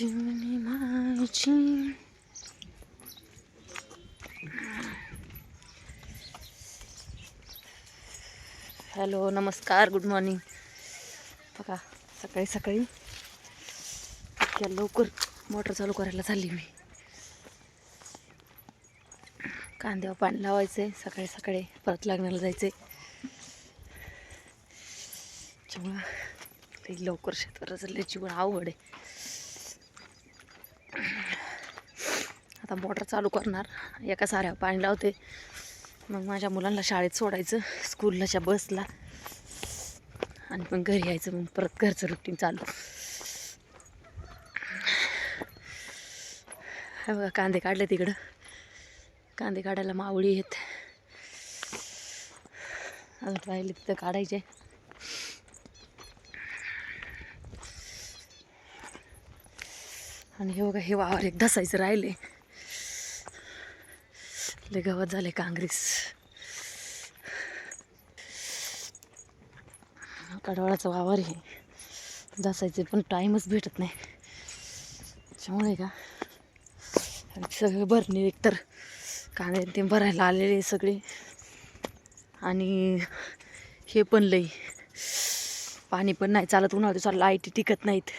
चिमणी माझी हॅलो नमस्कार गुड मॉर्निंग बघा सकाळी सकाळी इतक्या लवकर मोटर चालू करायला चालली मी कांद्यावर पाणी लावायचं आहे सकाळी सकाळी परत लागण्याला जायचं आहे त्याच्यामुळं लवकर शेतवर लई जीवन आवड आहे आता मोटर चालू करणार. एका साऱ्या पाणी लावते. मग माझ्या मुलांना शाळेत सोडायचं स्कूलच्या बसला आणि मग घरी यायचं मग परत घरचं रुटीन चालू. हे बघा कांदे काढले तिकडं. कांदे काढायला मावळी आहेत. अजून राहिले तिथं काढायचे. आणि हे बघा हे वावर एक धसायचं राहिले. आपले गवत झाले काँग्रेस. कडवाळाचा वावर आहे. जसायचे पण टाईमच भेटत नाही. त्याच्यामुळे का? सगळे भरणे एकतर कांदे ते भरायला आलेले सगळे. आणि हे पण लई. पाणी पण नाही चालत उन्हाळ्यात चाललं लाईटी टिकत नाहीत.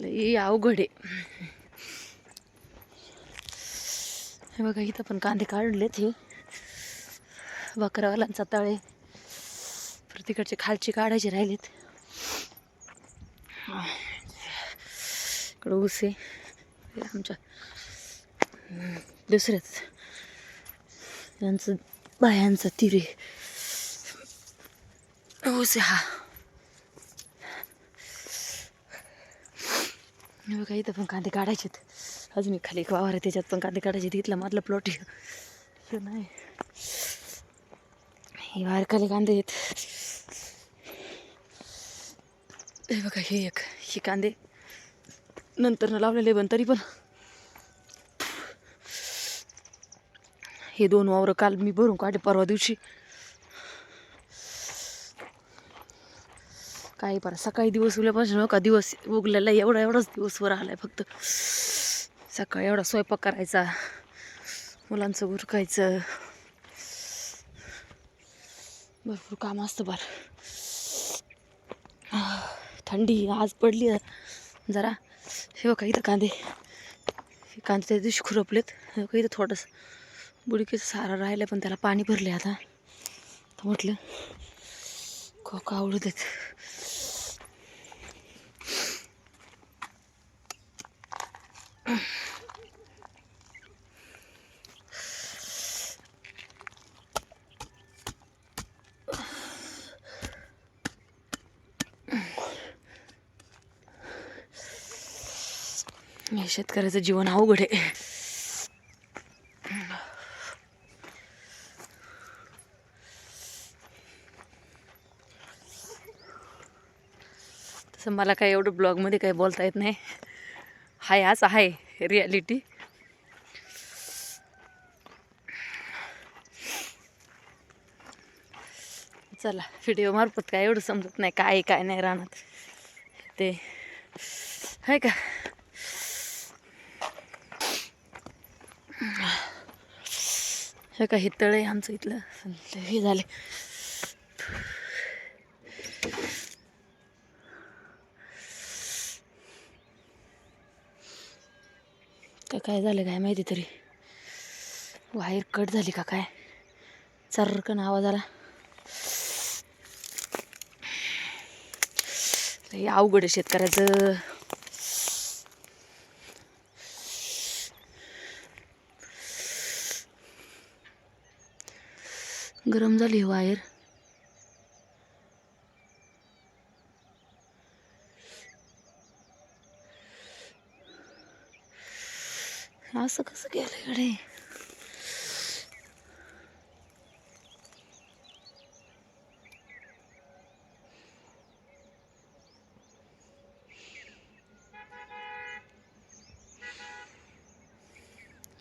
लई अवघड आहे. हे बघा इथं पण कांदे काढलेत हे. बकरावालांचा तळे. प्रतिकडचे खालचे काढायचे राहिलेत. इकडं ऊस आहे. आमच्या दुसऱ्याच यांचं बायांचा तिरे ऊस आहे हा. बघा इथं पण कांदे काढायचेत. अजून एक खाली एक वावर आहे त्याच्यात पण कांदे काढायचे तिथला मधला प्लॉट हे नाही. हे वायर खाली कांदे आहेत. हे बघा हे एक हे कांदे. नंतर लावलेले पण तरी पण. हे दोन वावरं काल मी भरून काढले परवा दिवशी. काही परत सकाळी दिवस उगल्यापासून हो का? दिवस उगलेला एवढा एवढाच दिवसभर आलाय फक्त. सकाळी एवढा स्वयंपाक करायचा मुलांचं उरकायचं. भरपूर काम असतं बार. थंडी आज पडली जरा. हे बघा इथं कांदे. हे कांदे त्या दिवशी खुरपलेत. हे बघा इथं थोडंसं बुडकीचं सारा राहिलं पण त्याला पाणी भरले आता. म्हटलं खोका आवडू देत हे शेतकऱ्याचं जीवन अवघड आहे. असं मला काय एवढं ब्लॉगमध्ये काही बोलता येत नाही. हाय आज आहे रियालिटी चला व्हिडिओ मार्फत काय एवढं समजत नाही काय आहे, काय नाही राहणार. ते आहे का? हे का हे तळे आहे आमचं इथलं? हे झाले. का काय झालं काय माहिती तरी. वायर कट झाली का काय? चर्रकन आवाज आला. लई अवघड आहे शेतकऱ्याचं. गरम झाली वायर. असं कसं गेलं इकडे?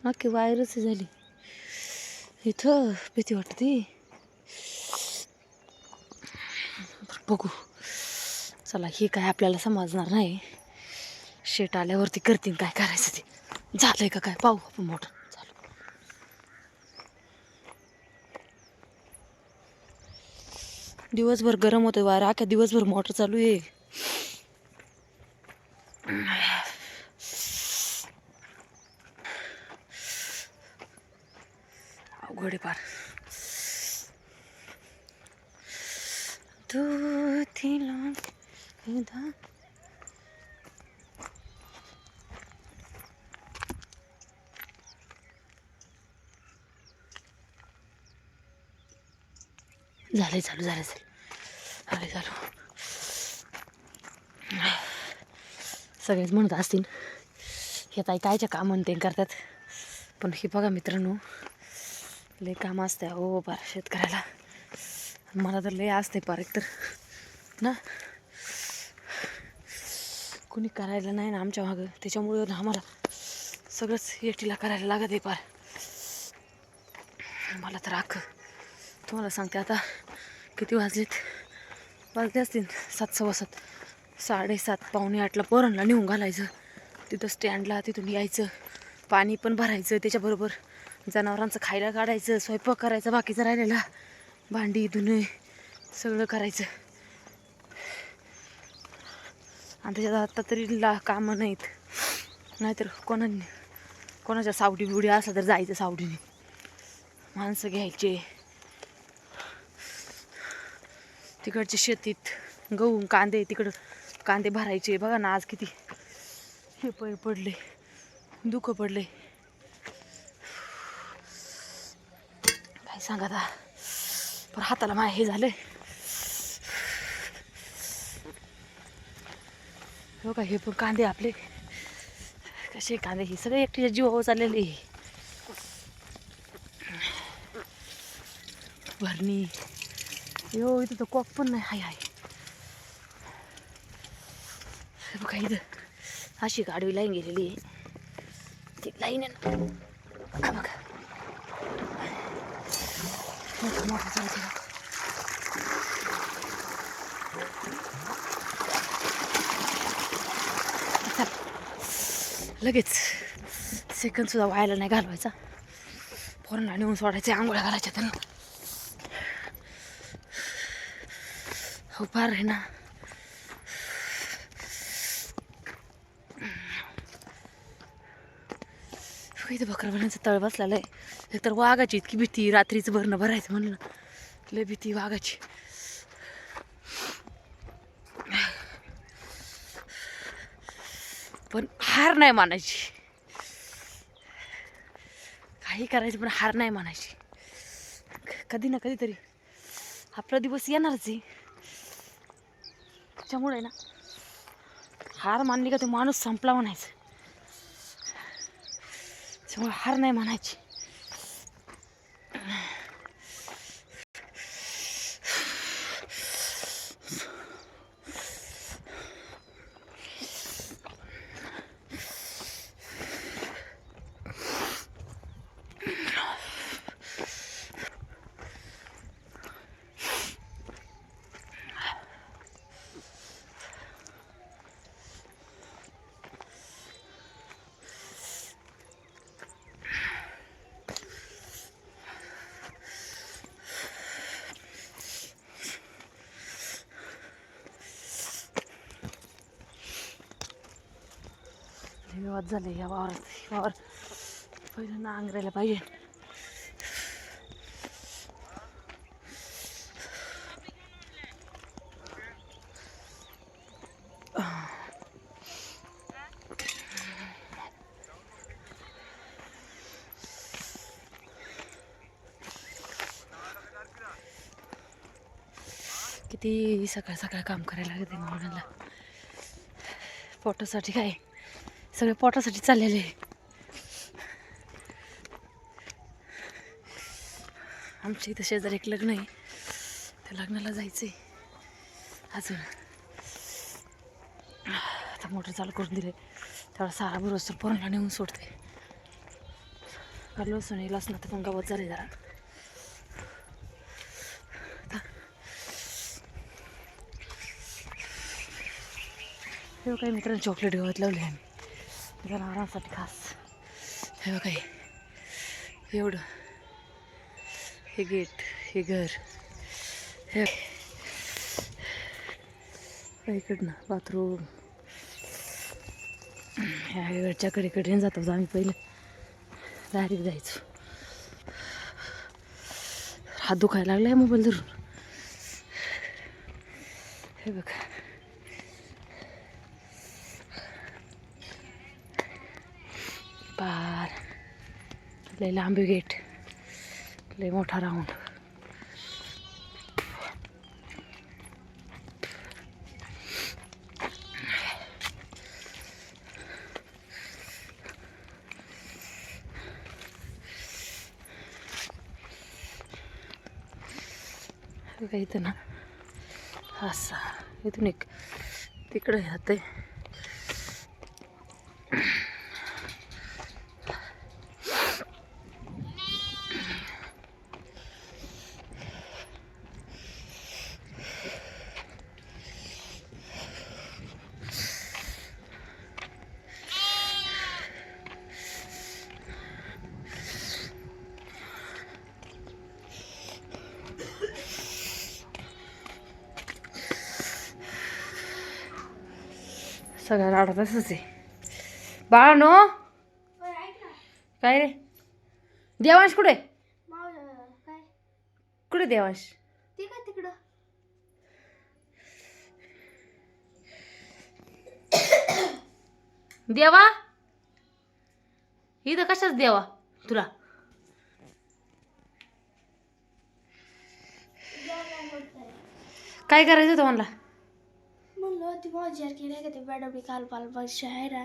अख्खी वायरच झाली. इथं भीती वाटते. बघू. चला ही काय आपल्याला समजणार नाही. शेट आल्यावरती करतील काय करायचं ते. झालंय का काय? पाहू आपण मोटर झालं दिवसभर गरम होतं वारा. अख्या दिवसभर मोटर चालू आहे. अवघड पार तू तिला झालं झालंय चालू झालं झालंय चालू सगळेच म्हणत असतील हे ताई कायच्या काम म्हणते करतात? पण हे बघा मित्रांनो लय काम असते हो पार शेतकऱ्याला. मला तर लय असते पार एकतर ना? कुणी करायला नाही ना आमच्या मागं. त्याच्यामुळं ना आम्हाला सगळंच एकटीला करायला लागत आहे पार. मला तर राख तुम्हाला सांगते आता किती वाजलेत? वाजले असतील सात सव्वा सात. साडेसात पावणे आठला पोरांना नेऊन घालायचं. तिथं स्टँडला तिथून यायचं. पाणी पण भरायचं त्याच्याबरोबर जनावरांचं खायला काढायचं स्वयंपाक करायचा बाकीचा राहिलेला. भांडी धुणे सगळं करायचं. आणि त्याच्यात आता तरी ला कामं नाहीत. नाहीतर कोणा कोणाच्या सावडी बिवडी असला तर जायचं सावडीने. माणसं घ्यायचे. तिकडच्या शेतीत गहू कांदे तिकडं कांदे भरायचे. बघा ना आज किती हे पै पडले दुःख पडले. काय सांगा आता? पण हाताला माय हे झालंय. हो का हे पण कांदे आपले. कसे कांदे? हे सगळे एकटीच्या जीवावर चाललेले भरणी. यो इथं तर कॉक पण नाही हाय हाय हे बघा इथं अशी गाडी लाईन गेलेली आहे ती लाईन आहे ना हा बघा मोठं मोठं चालते लगेच सेकंद सुद्धा व्हायला नाही घालवायचा. पोरांना नेऊन सोडायचे आंघोळ्या घालायच्या त्यांना. फार आहे ना. हो, इथं बकरवाल्यांचा तळ बसलेला आहे. एकतर वाघाची इतकी भीती रात्रीचं भरणं भरायचं म्हणलं. लय भीती वाघाची. पण हार नाही मानायची. काही करायचं पण हार नाही मानायची. कधी ना कधीतरी. आपला दिवस येणारच आहे. त्याच्यामुळे ना हार मानली का तो माणूस संपला म्हणायचं. त्याच्यामुळे हार नाही म्हणायची विवाद झाले या वावरात वावर. पहिल्यांदा आंगरायला पाहिजे. किती सकाळ सकाळ काम करायला लागते म्हणूनला पोटासाठी काय? सगळे पोटासाठी चाललेले आहे. आमच्या इथं शेजारी एक लग्न आहे. त्या लग्नाला जायचंय. अजून. आता मोटर चालू करून दिले तेवढा सारा बरोबर पोरांना नेऊन सोडते. काढलो असं नाही ना तर पण गवत झाले जरा. आता. काही मित्रांनी चॉकलेट गवत लावले आम्ही. जनावरांसाठी खास हे बघा हे. एवढं. हे गेट हे घर. हे. इकडनं बाथरूम. ह्या इकडच्या कडेकडे जात आम्ही पहिले. डायरेक्ट जायचो. हात दुखायला लागलाय मोबाईल धरून. हे बघा. पार. लय लांबी गेट. लय मोठा राऊंड इथं ना असा इथून एक तिकडे जाते सगळ्या राडा आहे. बाळा नो काय रे? देवांश कुठे? कुठे देवांश? तिकडं देवा? इथं कशाच देवा? तुला? काय करायचं होतं म्हणला? ती माझी यार की नाही का ते मॅडम काल पाल शायरा